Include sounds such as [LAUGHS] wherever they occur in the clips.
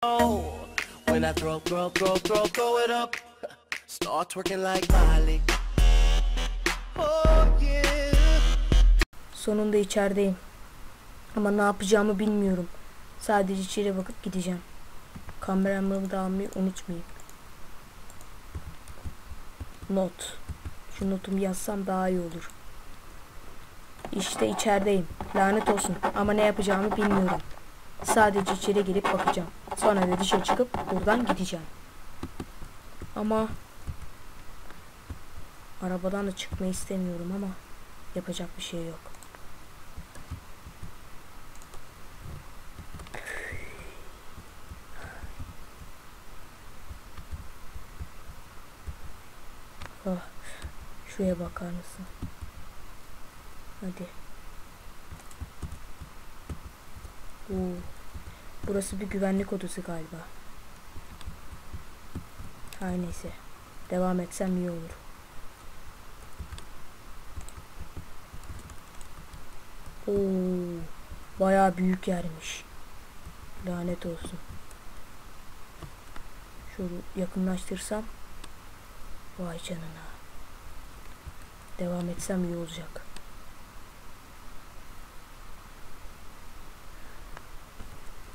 When I throw, throw, throw, throw, throw it up, start twerking like Miley. Oh yeah. Sonunda içerideyim. Ama ne yapacağımı bilmiyorum. Sadece içeri bakıp gideceğim. Kameramı da almayı unutmayayım. Not. Şu notumu yazsam daha iyi olur. İşte içerideyim. Lanet olsun ama ne yapacağımı bilmiyorum. Sadece içeri girip bakacağım. Sonra da dışarı çıkıp buradan gideceğim. Ama arabadan da çıkmayı istemiyorum ama yapacak bir şey yok. Ah, şuraya bakar mısın? Hadi. Oo, burası bir güvenlik odası galiba. Her neyse. Devam etsem iyi olur. Oo, bayağı büyük yermiş. Lanet olsun. Şöyle yakınlaştırsam. Vay canına. Devam etsem iyi olacak.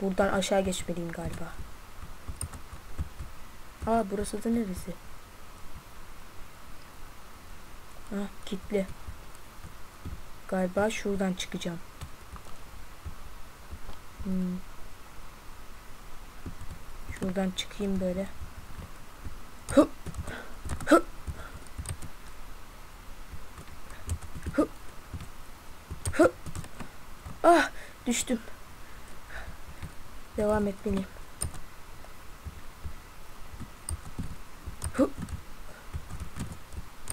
Buradan aşağı geçmeliyim galiba. Aa burası da neresi? Ha kilitli. Galiba şuradan çıkacağım. Hmm. Şuradan çıkayım böyle. Hı. Hı. Hı. Hı. Ah düştüm. Devam etmeliyim. Hı.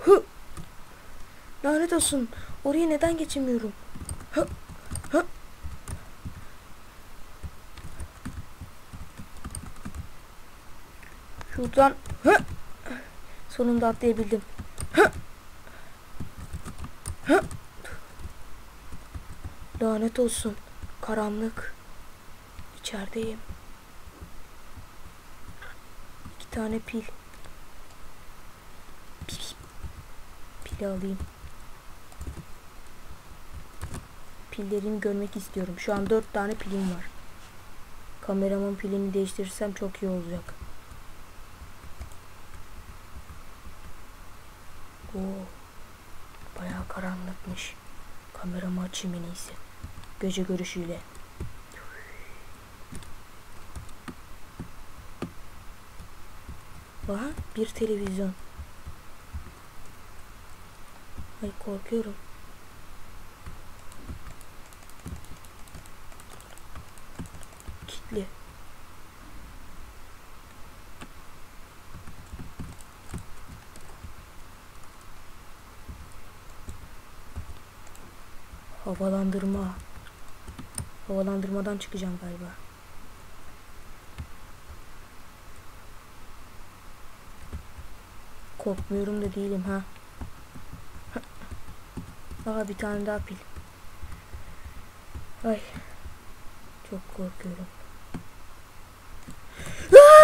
Hı. Lanet olsun. Oraya neden geçemiyorum? Hı. Hı. Şuradan hı. Sonunda atlayabildim. Hı. Hı. Lanet olsun. Karanlık. İçerideyim. İki tane pil. Pil. Pili alayım. Pillerimi görmek istiyorum. Şu an dört tane pilim var. Kameramın pilini değiştirirsem çok iyi olacak. Oo. Bayağı karanlıkmış. Kameramı açayım en iyisi. Gece görüşüyle. Aha bir televizyon. Ay korkuyorum. Kitli. Havalandırma. Havalandırmadan çıkacağım galiba. Korkmuyorum da değilim ha. [LAUGHS] Aha bir tane daha pil. Ay. Çok korkuyorum. Yarasa.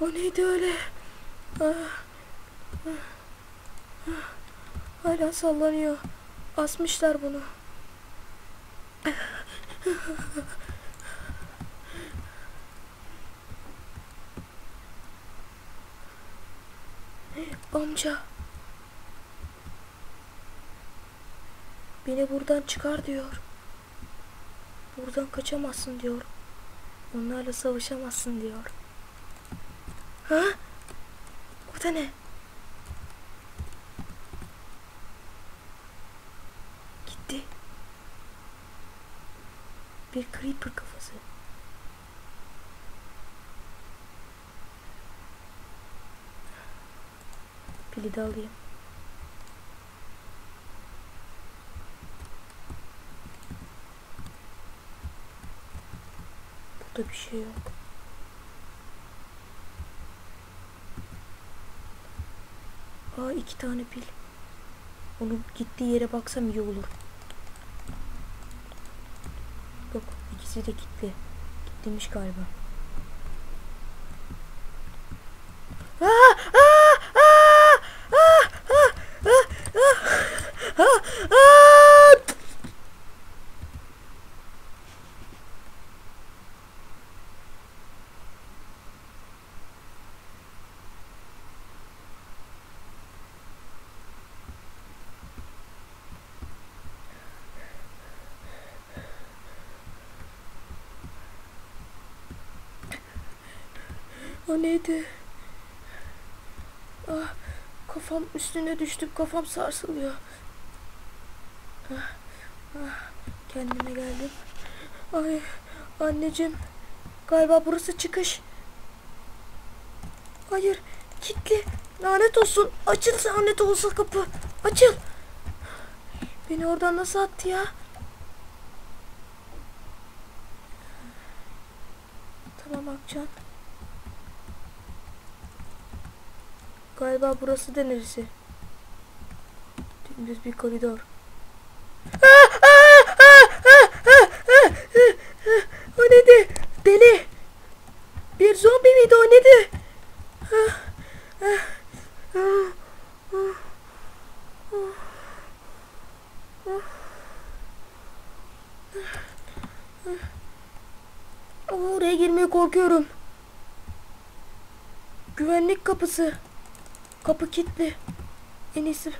O neydi öyle? Hala sallanıyor. Asmışlar bunu. Amca. Beni buradan çıkar diyor. Buradan kaçamazsın diyor. Onlarla savaşamazsın diyor. Ha? O da ne? Gitti. Bir creeper kafası. Pili de alayım. Burada bir şey yok. Aa iki tane pil. Onun gittiği yere baksam iyi olur. Yok ikisi de gitti. Gitmiş galiba. Aa, aa, aa, aa, aa, aa, aa. O neydi? Ah, kafam üstüne düştüm. Kafam sarsılıyor. Ah, ah, kendime geldim. Ay anneciğim. Galiba burası çıkış. Hayır. Kilitli. Lanet olsun. Açıl lanet olsa kapı. Açıl. Beni oradan nasıl attı ya? Tamam Akcan. Galiba burası da neresi? Dümdüz bir koridor. O neydi? Deli. Bir zombi miydi o neydi? Oraya girmeye korkuyorum. Güvenlik kapısı. Kapı kilitli. En iyisi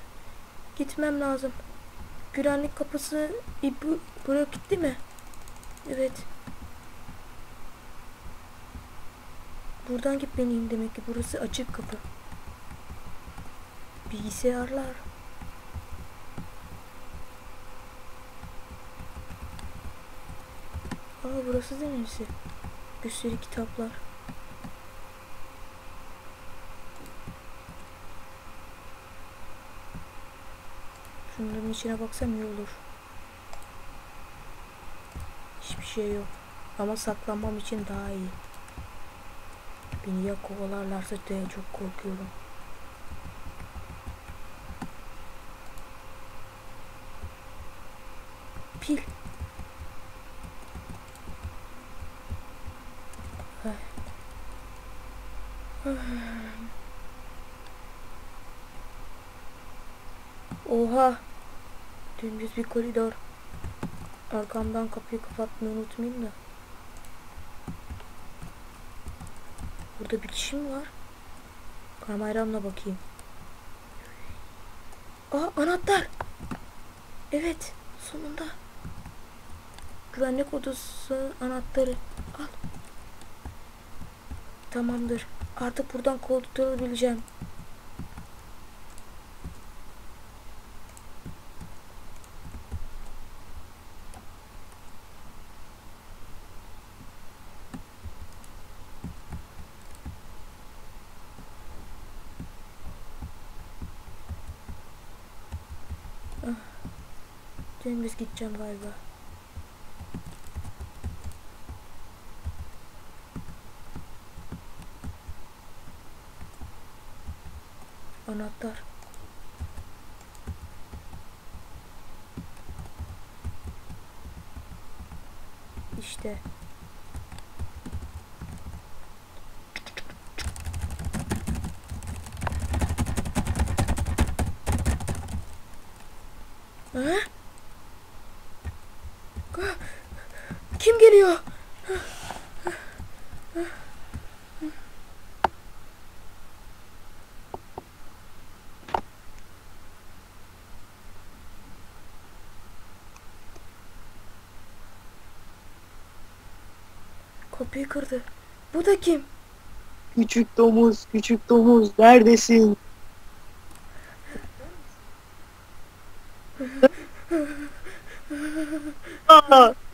gitmem lazım. Güvenlik kapısı e, bu, buraya kilitli mi? Evet. Buradan gitmeliyim demek ki burası açık kapı. Bilgisayarlar. Aa burası da neresi? Bir sürü kitaplar. Şunların içine baksam iyi olur. Hiçbir şey yok. Ama saklanmam için daha iyi. Beni ya kovalarlarsa diye çok korkuyorum. Pil. [SIGHS] Oha. Dümdüz bir koridor. Arkamdan kapıyı kapatmayı unutmayayım da. Burada bir kişi mi var? Kameramla bakayım. Aa anahtar. Evet sonunda. Güvenlik odası anahtarı. Al. Tamamdır. Artık buradan koltukları Dümdüz gideceğim galiba. Anahtar. İşte. Ha? Kim geliyor? Kapıyı kırdı. Bu da kim? Küçük domuz, küçük domuz neredesin?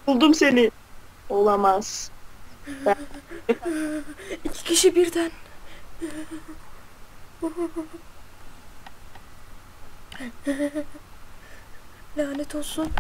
Buldum seni. Olamaz. Ben... İki kişi birden. Lanet olsun.